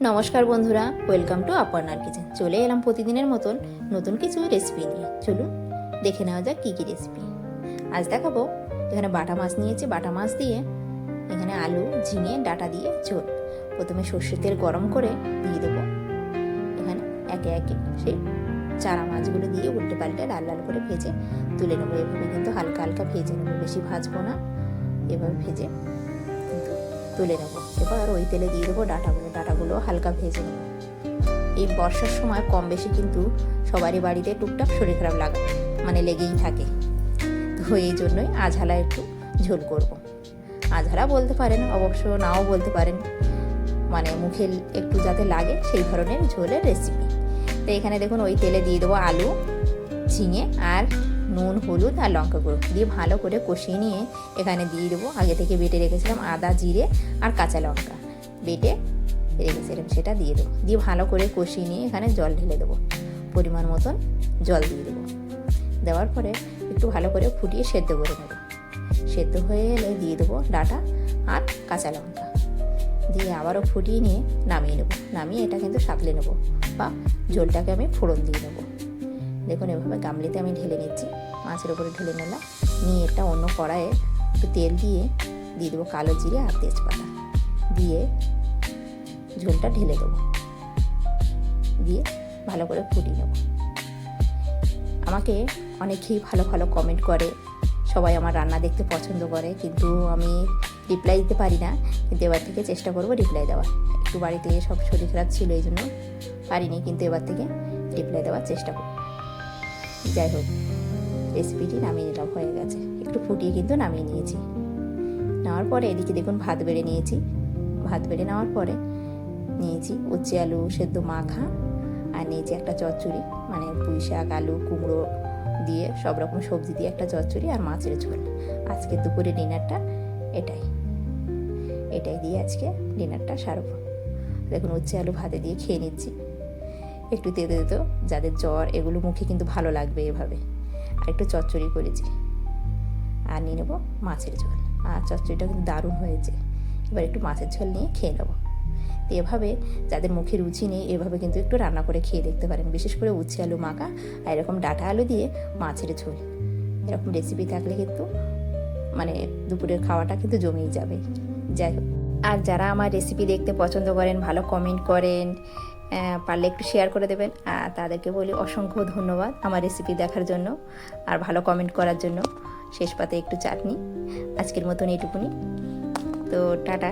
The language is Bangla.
নমস্কার বন্ধুরা ওয়েলকাম টু আপারনার কিচেন চলে এলাম প্রতিদিনের মতন নতুন কিছু রেসিপি নিয়ে। চলুন দেখে নেওয়া যাক কী কী রেসিপি আজ দেখাবো, এখানে বাটা মাছ নিয়েছি। বাটা মাছ দিয়ে এখানে আলু, ঝিঙে, ডাটা দিয়ে ঝোল। প্রথমে সর্ষের তেল গরম করে দিয়ে দেবো। এখানে একে একে সেই চারা মাছগুলো দিয়ে উল্টে পাল্টে লাল লাল করে ভেজে তুলে নেব। এভাবে কিন্তু হালকা হালকা ভেজে নেব। বেশি ভাজবো না। এভাবে ভেজে তুলে নেব। এবার ওই তেলে দিয়ে দেবো ডাটাগুলো ডাটাগুলো হালকা ভেজে নেব। এই বর্ষার সময় কম বেশি কিন্তু সবারই বাড়িতে টুকটাক শরীর খারাপ লাগা মানে লেগেই থাকে। তো এই জন্যই আঝালা একটু ঝোল করব। আঝালা বলতে পারেন, অবশ্য নাও বলতে পারেন মানে মুখে একটু যাতে লাগে সেই ধরনের ঝোলের রেসিপি তো এখানে দেখুন, ওই তেলে দিয়ে দেবো আলু, ঝিঙে আর নুন, হলুদ আর লঙ্কা গুঁড়ো দিয়ে ভালো করে কষিয়ে নিয়ে এখানে দিয়ে দেবো। আগে থেকে বেটে রেখেছিলাম আদা, জিরে আর কাঁচা লঙ্কা। বেটে রেখেছিলাম, সেটা দিয়ে দেবো। দিয়ে ভালো করে কষিয়ে নিয়ে এখানে জল ঢেলে দেবো। পরিমাণ মতন জল দিয়ে দেবো। দেওয়ার পরে একটু ভালো করে ফুটিয়ে সেদ্ধ করে নেব। সেদ্ধ হয়ে এলে দিয়ে দেবো ডাটা আর কাঁচা লঙ্কা। দিয়ে আবারও ফুটিয়ে নিয়ে নামিয়ে নেব। নামিয়ে এটা কিন্তু সাঁতলে নেব বা ঝোলটাকে আমি ফোড়ন দিয়ে নেব। দেখুন, এভাবে গামলিতে আমি ঢেলে নিচ্ছি। মাছের উপরে ঢেলে নিলাম। নিয়ে এটা অন্য কড়াইয়ে একটু তেল দিয়ে দিয়ে দেবো কালো জিরে আর তেজপাতা। দিয়ে ঝোলটা ঢেলে দেবো। দিয়ে ভালো করে ফুটিয়ে নেব। আমাকে অনেকেই ভালো ভালো কমেন্ট করে, সবাই আমার রান্না দেখতে পছন্দ করে, কিন্তু আমি রিপ্লাই দিতে পারি না। কিন্তু এবার থেকে চেষ্টা করব রিপ্লাই দেওয়ার। একটু বাড়িতে সব শরীর খারাপ ছিল এই জন্য পারিনি, কিন্তু এবার থেকে রিপ্লাই দেওয়ার চেষ্টা করব। যাই হোক রেসিপিটি নামিয়ে নিলাম, হয়ে গেছে। একটু ফুটিয়ে কিন্তু নামিয়ে নিয়েছি। নেওয়ার পরে এদিকে দেখুন, ভাত বেড়ে নিয়েছি। ভাত বেড়ে নেওয়ার পরে নিয়েছি উচ্ছে আলু সেদ্ধ মাখা আর নিয়েছি একটা চচ্চড়ি। মানে পুঁই শাক, আলু, কুমড়ো দিয়ে সব রকম সবজি দিয়ে একটা চচ্চড়ি আর মাছের ঝোল। আজকে দুপুরে ডিনারটা এটাই। এটাই দিয়ে আজকে ডিনারটা সারব। দেখুন, উচ্ছে আলু ভাতে দিয়ে খেয়ে নিচ্ছি। একটু তেতো তেতো, যাদের জ্বর, এগুলো মুখে কিন্তু ভালো লাগবে এভাবে। আর একটু চচ্চড়ি করেছি। আর নিয়ে নেব মাছের ঝোল। আর চচ্চড়িটা কিন্তু দারুণ হয়েছে। এবার একটু মাছের ঝোল নিয়ে খেয়ে নেব। তো এভাবে যাদের মুখে রুচি নেই, এভাবে কিন্তু একটু রান্না করে খেয়ে দেখতে পারেন। বিশেষ করে উচ্ছে আলু মাখা আর এরকম ডাটা আলু দিয়ে মাছের ঝোল। এরকম রেসিপি থাকলে কিন্তু মানে দুপুরের খাওয়াটা কিন্তু জমেই যাবে। যাই হোক। আর যারা আমার রেসিপি দেখতে পছন্দ করেন, ভালো কমেন্ট করেন পারলে একটু শেয়ার করে দেবেন। তাদেরকে বলি অসংখ্য ধন্যবাদ আমার রেসিপি দেখার জন্য আর ভালো কমেন্ট করার জন্য। শেষ পাতে একটু চাটনি। আজকের মতন এইটুকুনি। তো টাটা।